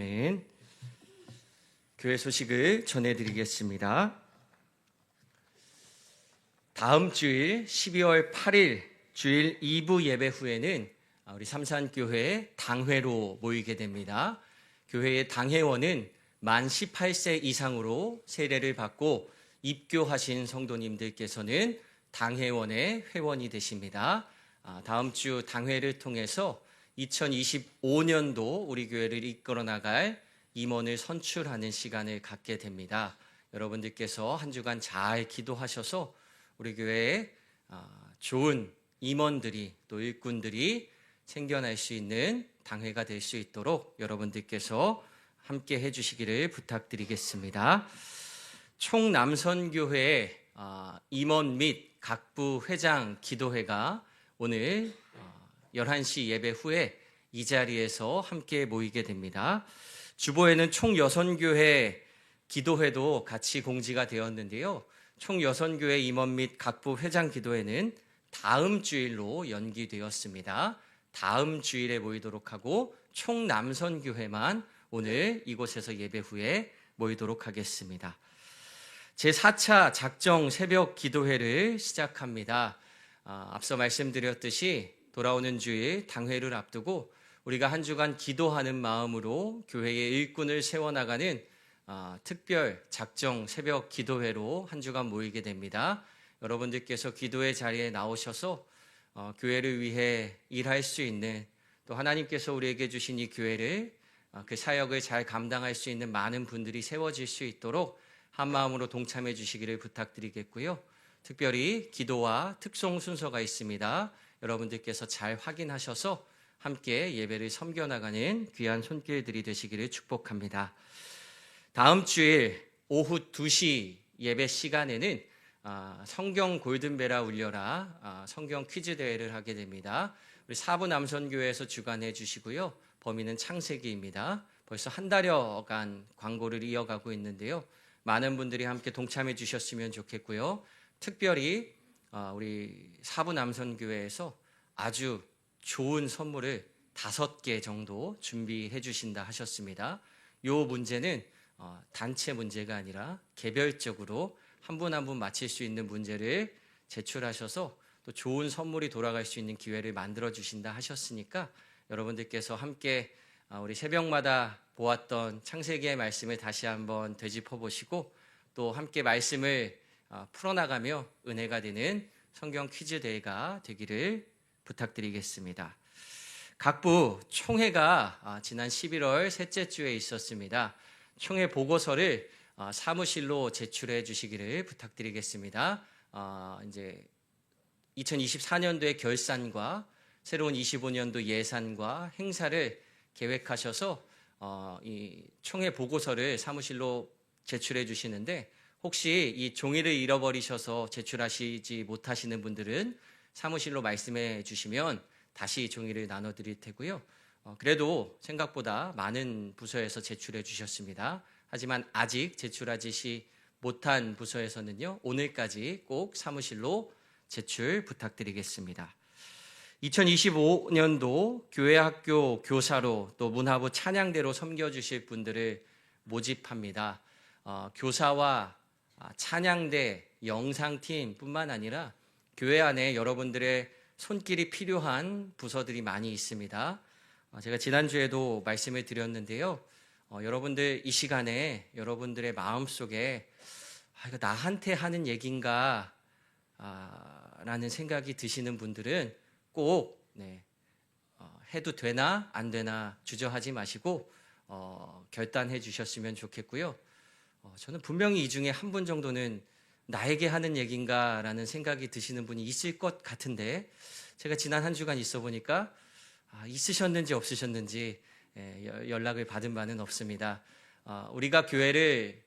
아멘. 교회 소식을 전해드리겠습니다. 다음 주일 12월 8일 주일 2부 예배 후에는 우리 삼산교회 당회로 모이게 됩니다. 교회의 당회원은 만 18세 이상으로 세례를 받고 입교하신 성도님들께서는 당회원의 회원이 되십니다. 아, 다음 주 당회를 통해서 2025년도 우리 교회를 이끌어 나갈 임원을 선출하는 시간을 갖게 됩니다. 여러분들께서 한 주간 잘 기도하셔서 우리 교회에 아, 좋은 임원들이 또 일꾼들이 생겨날 수 있는 당회가 될 수 있도록 여러분들께서 함께 해주시기를 부탁드리겠습니다. 총남선교회 아, 임원 및 각부 회장 기도회가 오늘 11시 예배 후에 이 자리에서 함께 모이게 됩니다. 주보에는 총 여선교회 기도회도 같이 공지가 되었는데요. 총 여선교회 임원 및 각부 회장 기도회는 다음 주일로 연기되었습니다. 다음 주일에 모이도록 하고 총 남선교회만 오늘 이곳에서 예배 후에 모이도록 하겠습니다. 제4차 작정 새벽 기도회를 시작합니다. 아, 앞서 말씀드렸듯이 돌아오는 주일 당회를 앞두고 우리가 한 주간 기도하는 마음으로 교회의 일꾼을 세워나가는 아, 특별 작정 새벽 기도회로 한 주간 모이게 됩니다. 여러분들께서 기도의 자리에 나오셔서 어, 교회를 위해 일할 수 있는 또 하나님께서 우리에게 주신 이 교회를 어, 그 사역을 잘 감당할 수 있는 많은 분들이 세워질 수 있도록 한 마음으로 동참해 주시기를 부탁드리겠고요. 특별히 기도와 특송 순서가 있습니다. 여러분들께서 잘 확인하셔서 함께 예배를 섬겨나가는 귀한 손길들이 되시기를 축복합니다. 다음 주일 오후 2시 예배 시간에는 아, 성경 골든벨아 울려라 아, 성경 퀴즈 대회를 하게 됩니다. 우리 사부 남선교회에서 주관해 주시고요. 범위는 창세기입니다. 벌써 한 달여간 광고를 이어가고 있는데요. 많은 분들이 함께 동참해 주셨으면 좋겠고요. 특별히 아, 우리 사부 남선교회에서 아주 좋은 선물을 다섯 개 정도 준비해 주신다 하셨습니다. 이 문제는 어, 단체 문제가 아니라 개별적으로 한 분 한 분 맞힐 수 있는 문제를 제출하셔서 또 좋은 선물이 돌아갈 수 있는 기회를 만들어 주신다 하셨으니까 여러분들께서 함께 아, 우리 새벽마다 보았던 창세기의 말씀을 다시 한번 되짚어 보시고 또 함께 말씀을 아, 풀어나가며 은혜가 되는 성경 퀴즈 대회가 되기를 부탁드리겠습니다. 각부 총회가 아, 지난 11월 셋째 주에 있었습니다. 총회 보고서를 아, 사무실로 제출해 주시기를 부탁드리겠습니다. 이제 2024년도의 결산과 새로운 25년도 예산과 행사를 계획하셔서 어, 이 총회 보고서를 사무실로 제출해 주시는데 혹시 이 종이를 잃어버리셔서 제출하시지 못하시는 분들은 사무실로 말씀해 주시면 다시 종이를 나눠 드릴 테고요. 어, 그래도 생각보다 많은 부서에서 제출해 주셨습니다. 하지만 아직 제출하지 못한 부서에서는요, 오늘까지 꼭 사무실로 제출 부탁드리겠습니다. 2025년도 교회 학교 교사로 또 문화부 찬양대로 섬겨주실 분들을 모집합니다. 어, 교사와 아, 찬양대 영상팀뿐만 아니라 교회 안에 여러분들의 손길이 필요한 부서들이 많이 있습니다. 어, 제가 지난주에도 말씀을 드렸는데요. 어, 여러분들 이 시간에 여러분들의 마음 속에 아, 이거 나한테 하는 얘긴가 아, 라는 생각이 드시는 분들은 꼭 네, 어, 해도 되나 안 되나 주저하지 마시고 어, 결단해 주셨으면 좋겠고요. 어, 저는 분명히 이 중에 한 분 정도는 나에게 하는 얘긴가라는 생각이 드시는 분이 있을 것 같은데 제가 지난 한 주간 있어 보니까 아, 있으셨는지 없으셨는지 예, 연락을 받은 바는 없습니다. 어, 우리가 교회를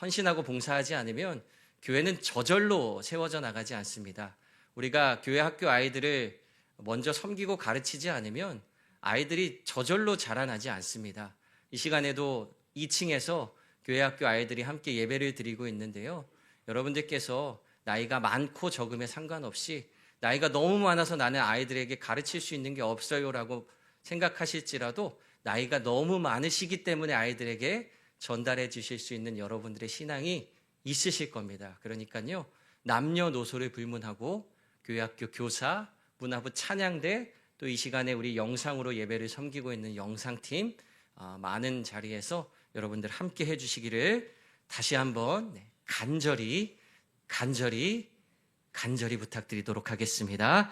헌신하고 봉사하지 않으면 교회는 저절로 세워져 나가지 않습니다. 우리가 교회 학교 아이들을 먼저 섬기고 가르치지 않으면 아이들이 저절로 자라나지 않습니다. 이 시간에도 2층에서 교회 학교 아이들이 함께 예배를 드리고 있는데요. 여러분들께서 나이가 많고 적음에 상관없이 나이가 너무 많아서 나는 아이들에게 가르칠 수 있는 게 없어요라고 생각하실지라도 나이가 너무 많으시기 때문에 아이들에게 전달해 주실 수 있는 여러분들의 신앙이 있으실 겁니다. 그러니까요. 남녀노소를 불문하고 교회학교 교사, 문화부 찬양대 또 이 시간에 우리 영상으로 예배를 섬기고 있는 영상팀 아, 많은 자리에서 여러분들 함께 해주시기를 다시 한번 네, 간절히 간절히 간절히 부탁드리도록 하겠습니다.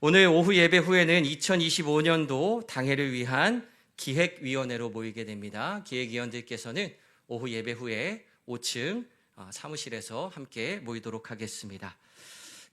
오늘 오후 예배 후에는 2025년도 당회를 위한 기획위원회로 모이게 됩니다. 기획위원들께서는 오후 예배 후에 5층 아, 사무실에서 함께 모이도록 하겠습니다.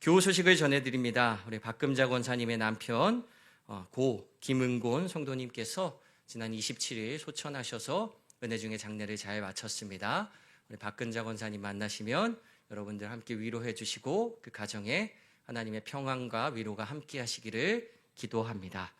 교우 소식을 전해드립니다. 우리 박금자 권사님의 남편 어, 고 김은곤 성도님께서 지난 27일 소천하셔서 은혜 중에 장례를 잘 마쳤습니다. 우리 박근자 권사님 만나시면 여러분들 함께 위로해 주시고 그 가정에 하나님의 평안과 위로가 함께 하시기를 기도합니다.